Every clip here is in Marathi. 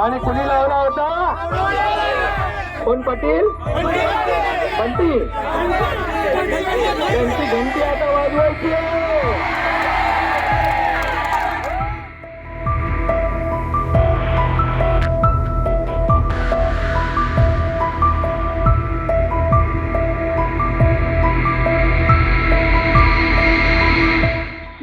आणि कुणी लावला होता? कोण पाटील? बंटी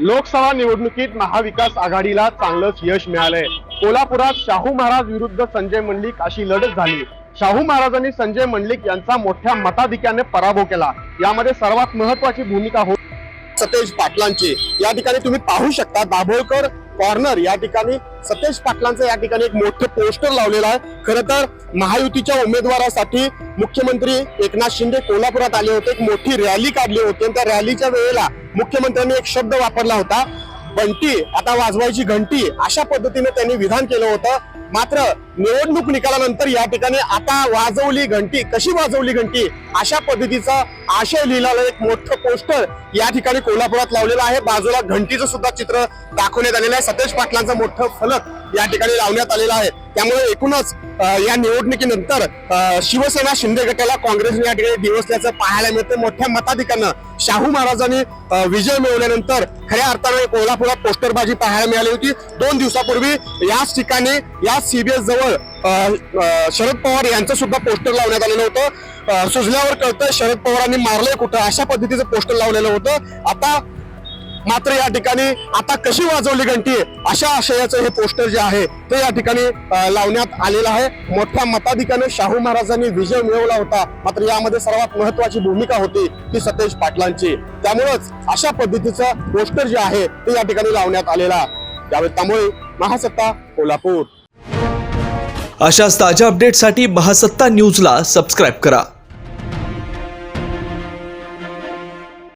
लोकसभा निवडणुकीत महाविकास आघाडीला चांगलंच यश मिळालंय. कोल्हापुरात शाहू महाराज विरुद्ध संजय मंडलिक अशी लढत झाली. शाहू महाराजांनी संजय मंडलिक यांचा मोठ्या मताधिक्याने पराभव केला. यामध्ये सर्वात महत्वाची भूमिका हो सतेज पाटलांची. या ठिकाणी तुम्ही पाहू शकता दाभोळकर कॉर्नर या ठिकाणी सतेज पाटलांचं या ठिकाणी एक मोठं पोस्टर लावलेलं आहे. खरं तर महायुतीच्या उमेदवारासाठी मुख्यमंत्री एकनाथ शिंदे कोल्हापुरात आले होते. एक मोठी रॅली काढली होती. आणि त्या रॅलीच्या वेळेला मुख्यमंत्र्यांनी एक शब्द वापरला होता. बंटी आता वाजवायची घंटी अशा पद्धतीने त्यांनी विधान केलं होतं. मात्र निवडणूक निकालानंतर या ठिकाणी आता वाजवली घंटी कशी वाजवली घंटी? अशा पद्धतीचा आशय लिहिलेलं एक मोठं पोस्टर या ठिकाणी कोल्हापुरात लावलेलं आहे. बाजूला घंटीचं सुद्धा चित्र दाखवण्यात आलेलं आहे. सतेज पाटलांचं मोठं फलक या ठिकाणी लावण्यात आलेलं आहे. त्यामुळे एकूणच या निवडणुकीनंतर शिवसेना शिंदे गटाला काँग्रेसने या ठिकाणी दिवसल्याचं पाहायला मिळतं. मोठ्या मताधिकानं शाहू महाराजांनी विजय मिळवल्यानंतर खऱ्या अर्थाने कोल्हापुरात पोस्टरबाजी पाहायला मिळाली होती. दोन दिवसापूर्वी याच ठिकाणी या सीबीएस जवळ शरद पवार यांचं सुद्धा पोस्टर लावण्यात आलेलं होतं. सुजल्यावर कळतं शरद पवारांनी मारलंय कुठं? अशा पद्धतीचं पोस्टर लावलेलं होतं. आता मात्र या ठिकाणी आता कशी वाजवली घंटी अशा आशयाचं हे पोस्टर जे आहे ते या ठिकाणी लावण्यात आलेलं आहे. मोठ्या मताधिकाने शाहू महाराजांनी विजय मिळवला होता. मात्र यामध्ये सर्वात महत्वाची भूमिका होती ती सतेज पाटलांची. त्यामुळेच अशा पद्धतीचं पोस्टर जे आहे ते या ठिकाणी लावण्यात आलेला त्यावेळी त्यामुळे महासत्ता कोल्हापूर. अशाच ताज्या अपडेटसाठी महासत्ता न्यूजला सबस्क्राईब करा.